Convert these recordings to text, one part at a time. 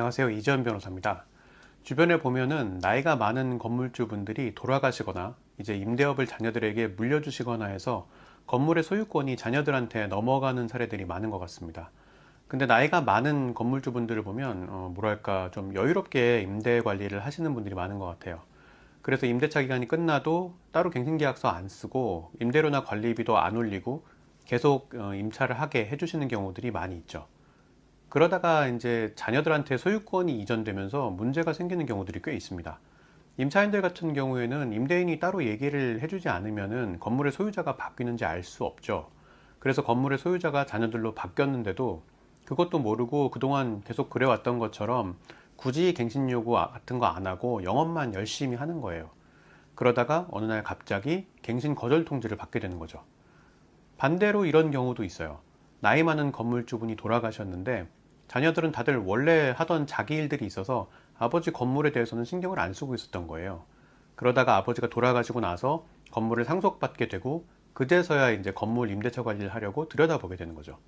안녕하세요. 이재현 변호사입니다. 주변에 보면은 나이가 많은 건물주 분들이 돌아가시거나 이제 임대업을 자녀들에게 물려주시거나 해서 건물의 소유권이 자녀들한테 넘어가는 사례들이 많은 것 같습니다. 근데 나이가 많은 건물주 분들을 보면 어, 뭐랄까 좀 여유롭게 임대 관리를 하시는 분들이 많은 것 같아요. 그래서 임대차 기간이 끝나도 따로 갱신계약서 안 쓰고 임대료나 관리비도 안 올리고 계속 어, 임차를 하게 해주시는 경우들이 많이 있죠. 그러다가 이제 자녀들한테 소유권이 이전되면서 문제가 생기는 경우들이 꽤 있습니다. 임차인들 같은 경우에는 임대인이 따로 얘기를 해주지 않으면은 건물의 소유자가 바뀌는지 알 수 없죠. 그래서 건물의 소유자가 자녀들로 바뀌었는데도 그것도 모르고 그동안 계속 그래왔던 것처럼 굳이 갱신 요구 같은 거 안 하고 영업만 열심히 하는 거예요. 그러다가 어느 날 갑자기 갱신 거절 통지를 받게 되는 거죠. 반대로 이런 경우도 있어요. 나이 많은 건물주분이 돌아가셨는데 자녀들은 다들 원래 하던 자기 일들이 있어서 아버지 건물에 대해서는 신경을 안 쓰고 있었던 거예요. 그러다가 아버지가 돌아가시고 나서 건물을 상속받게 되고 그제서야 이제 건물 임대차 관리를 하려고 들여다보게 되는 거죠.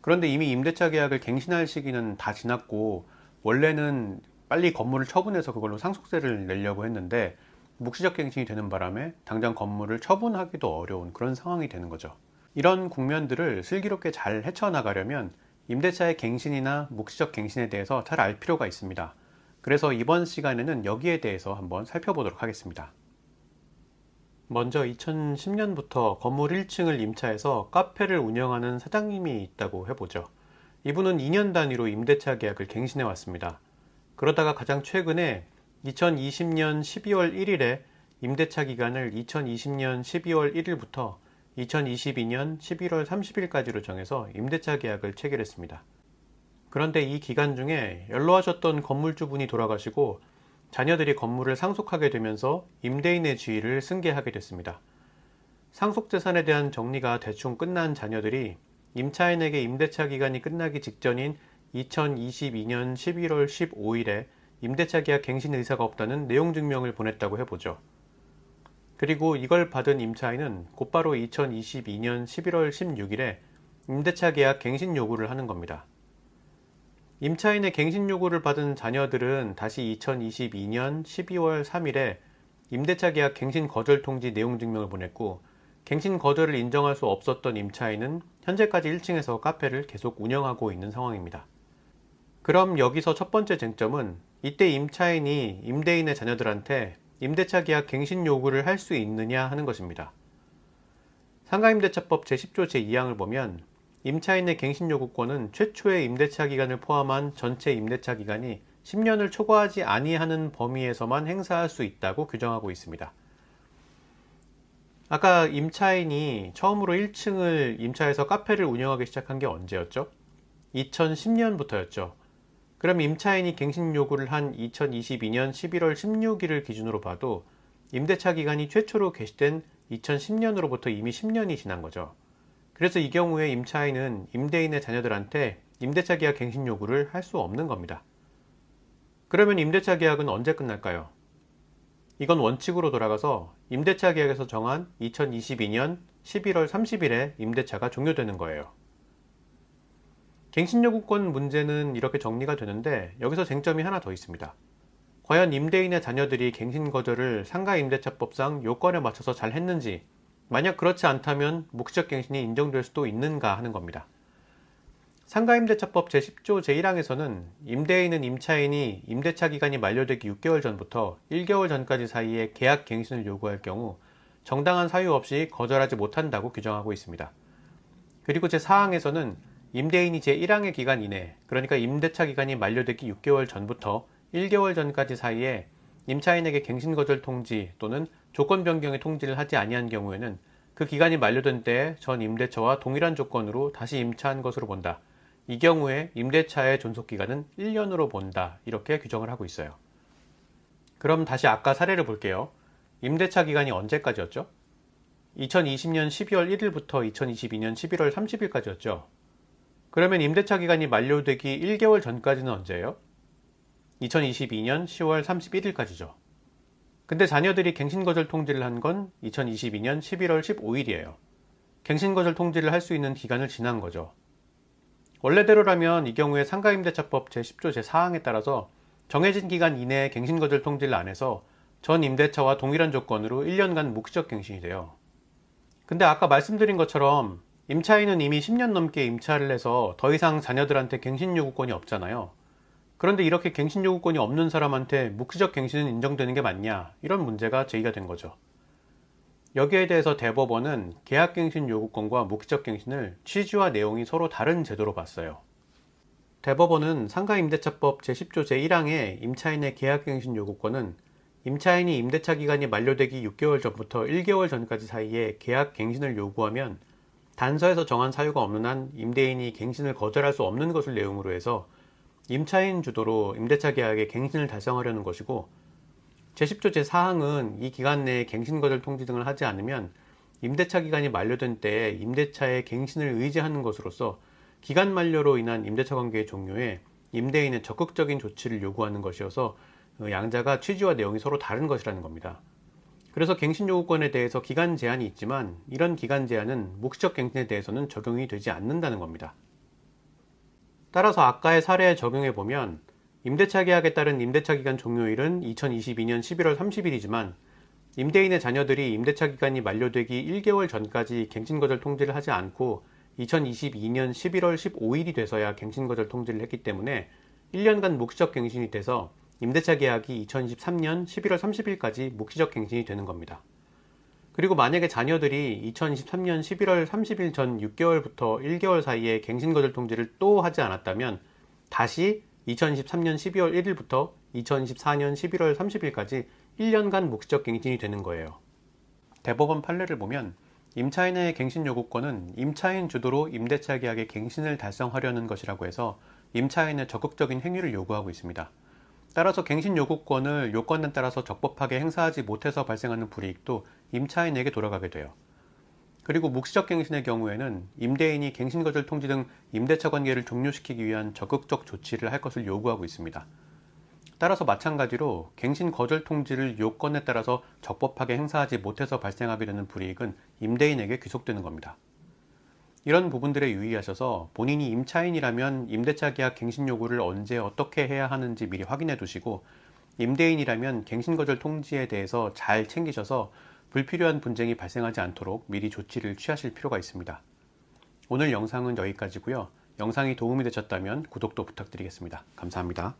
그런데 이미 임대차 계약을 갱신할 시기는 다 지났고 원래는 빨리 건물을 처분해서 그걸로 상속세를 내려고 했는데 묵시적 갱신이 되는 바람에 당장 건물을 처분하기도 어려운 그런 상황이 되는 거죠. 이런 국면들을 슬기롭게 잘 헤쳐나가려면 임대차의 갱신이나 묵시적 갱신에 대해서 잘 알 필요가 있습니다. 그래서 이번 시간에는 여기에 대해서 한번 살펴보도록 하겠습니다. 먼저 2010년부터 건물 1층을 임차해서 카페를 운영하는 사장님이 있다고 해보죠. 이분은 2년 단위로 임대차 계약을 갱신해 왔습니다. 그러다가 가장 최근에 2020년 12월 1일에 임대차 기간을 2020년 12월 1일부터 2022년 11월 30일까지로 정해서 임대차 계약을 체결했습니다. 그런데 이 기간 중에 연로하셨던 건물주분이 돌아가시고 자녀들이 건물을 상속하게 되면서 임대인의 지위를 승계하게 됐습니다. 상속재산에 대한 정리가 대충 끝난 자녀들이 임차인에게 임대차 기간이 끝나기 직전인 2022년 11월 15일에 임대차 계약 갱신 의사가 없다는 내용 증명을 보냈다고 해보죠. 그리고 이걸 받은 임차인은 곧바로 2022년 11월 16일에 임대차 계약 갱신 요구를 하는 겁니다. 임차인의 갱신 요구를 받은 자녀들은 다시 2022년 12월 3일에 임대차 계약 갱신 거절 통지 내용 증명을 보냈고 갱신 거절을 인정할 수 없었던 임차인은 현재까지 1층에서 카페를 계속 운영하고 있는 상황입니다. 그럼 여기서 첫 번째 쟁점은 이때 임차인이 임대인의 자녀들한테 임대차 계약 갱신 요구를 할 수 있느냐 하는 것입니다. 상가임대차법 제10조 제2항을 보면 임차인의 갱신 요구권은 최초의 임대차 기간을 포함한 전체 임대차 기간이 10년을 초과하지 아니하는 범위에서만 행사할 수 있다고 규정하고 있습니다. 아까 임차인이 처음으로 1층을 임차해서 카페를 운영하기 시작한 게 언제였죠? 2010년부터였죠. 그럼 임차인이 갱신 요구를 한 2022년 11월 16일을 기준으로 봐도 임대차 기간이 최초로 개시된 2010년으로부터 이미 10년이 지난 거죠. 그래서 이 경우에 임차인은 임대인의 자녀들한테 임대차 계약 갱신 요구를 할 수 없는 겁니다. 그러면 임대차 계약은 언제 끝날까요? 이건 원칙으로 돌아가서 임대차 계약에서 정한 2022년 11월 30일에 임대차가 종료되는 거예요. 갱신 요구권 문제는 이렇게 정리가 되는데 여기서 쟁점이 하나 더 있습니다. 과연 임대인의 자녀들이 갱신 거절을 상가임대차법상 요건에 맞춰서 잘 했는지 만약 그렇지 않다면 묵시적 갱신이 인정될 수도 있는가 하는 겁니다. 상가임대차법 제10조 제1항에서는 임대인은 임차인이 임대차 기간이 만료되기 6개월 전부터 1개월 전까지 사이에 계약 갱신을 요구할 경우 정당한 사유 없이 거절하지 못한다고 규정하고 있습니다. 그리고 제4항에서는 임대인이 제1항의 기간 이내, 그러니까 임대차 기간이 만료되기 6개월 전부터 1개월 전까지 사이에 임차인에게 갱신 거절 통지 또는 조건 변경의 통지를 하지 아니한 경우에는 그 기간이 만료된 때에 전 임대차와 동일한 조건으로 다시 임차한 것으로 본다. 이 경우에 임대차의 존속 기간은 1년으로 본다. 이렇게 규정을 하고 있어요. 그럼 다시 아까 사례를 볼게요. 임대차 기간이 언제까지였죠? 2020년 12월 1일부터 2022년 11월 30일까지였죠. 그러면 임대차 기간이 만료되기 1개월 전까지는 언제예요? 2022년 10월 31일까지죠. 근데 자녀들이 갱신거절 통지를 한 건 2022년 11월 15일이에요. 갱신거절 통지를 할 수 있는 기간을 지난 거죠. 원래대로라면 이 경우에 상가임대차법 제10조 제4항에 따라서 정해진 기간 이내에 갱신거절 통지를 안 해서 전 임대차와 동일한 조건으로 1년간 묵시적 갱신이 돼요. 근데 아까 말씀드린 것처럼 임차인은 이미 10년 넘게 임차를 해서 더 이상 자녀들한테 갱신 요구권이 없잖아요. 그런데 이렇게 갱신 요구권이 없는 사람한테 묵시적 갱신은 인정되는 게 맞냐? 이런 문제가 제기가 된 거죠. 여기에 대해서 대법원은 계약갱신 요구권과 묵시적 갱신을 취지와 내용이 서로 다른 제도로 봤어요. 대법원은 상가임대차법 제10조 제1항의 임차인의 계약갱신 요구권은 임차인이 임대차 기간이 만료되기 6개월 전부터 1개월 전까지 사이에 계약갱신을 요구하면 단서에서 정한 사유가 없는 한 임대인이 갱신을 거절할 수 없는 것을 내용으로 해서 임차인 주도로 임대차 계약의 갱신을 달성하려는 것이고 제10조 제4항은 이 기간 내에 갱신 거절 통지 등을 하지 않으면 임대차 기간이 만료된 때에 임대차의 갱신을 의지하는 것으로서 기간 만료로 인한 임대차 관계의 종료에 임대인의 적극적인 조치를 요구하는 것이어서 양자가 취지와 내용이 서로 다른 것이라는 겁니다. 그래서 갱신 요구권에 대해서 기간 제한이 있지만 이런 기간 제한은 묵시적 갱신에 대해서는 적용이 되지 않는다는 겁니다. 따라서 아까의 사례에 적용해 보면 임대차 계약에 따른 임대차 기간 종료일은 2022년 11월 30일이지만 임대인의 자녀들이 임대차 기간이 만료되기 1개월 전까지 갱신거절 통지를 하지 않고 2022년 11월 15일이 돼서야 갱신거절 통지를 했기 때문에 1년간 묵시적 갱신이 돼서 임대차 계약이 2023년 11월 30일까지 묵시적 갱신이 되는 겁니다. 그리고 만약에 자녀들이 2023년 11월 30일 전 6개월부터 1개월 사이에 갱신 거절 통지를 또 하지 않았다면 다시 2023년 12월 1일부터 2024년 11월 30일까지 1년간 묵시적 갱신이 되는 거예요. 대법원 판례를 보면 임차인의 갱신 요구권은 임차인 주도로 임대차 계약의 갱신을 달성하려는 것이라고 해서 임차인의 적극적인 행위를 요구하고 있습니다. 따라서 갱신 요구권을 요건에 따라서 적법하게 행사하지 못해서 발생하는 불이익도 임차인에게 돌아가게 돼요. 그리고 묵시적 갱신의 경우에는 임대인이 갱신 거절 통지 등 임대차 관계를 종료시키기 위한 적극적 조치를 할 것을 요구하고 있습니다. 따라서 마찬가지로 갱신 거절 통지를 요건에 따라서 적법하게 행사하지 못해서 발생하게 되는 불이익은 임대인에게 귀속되는 겁니다. 이런 부분들에 유의하셔서 본인이 임차인이라면 임대차 계약 갱신 요구를 언제 어떻게 해야 하는지 미리 확인해 두시고 임대인이라면 갱신 거절 통지에 대해서 잘 챙기셔서 불필요한 분쟁이 발생하지 않도록 미리 조치를 취하실 필요가 있습니다. 오늘 영상은 여기까지고요. 영상이 도움이 되셨다면 구독도 부탁드리겠습니다. 감사합니다.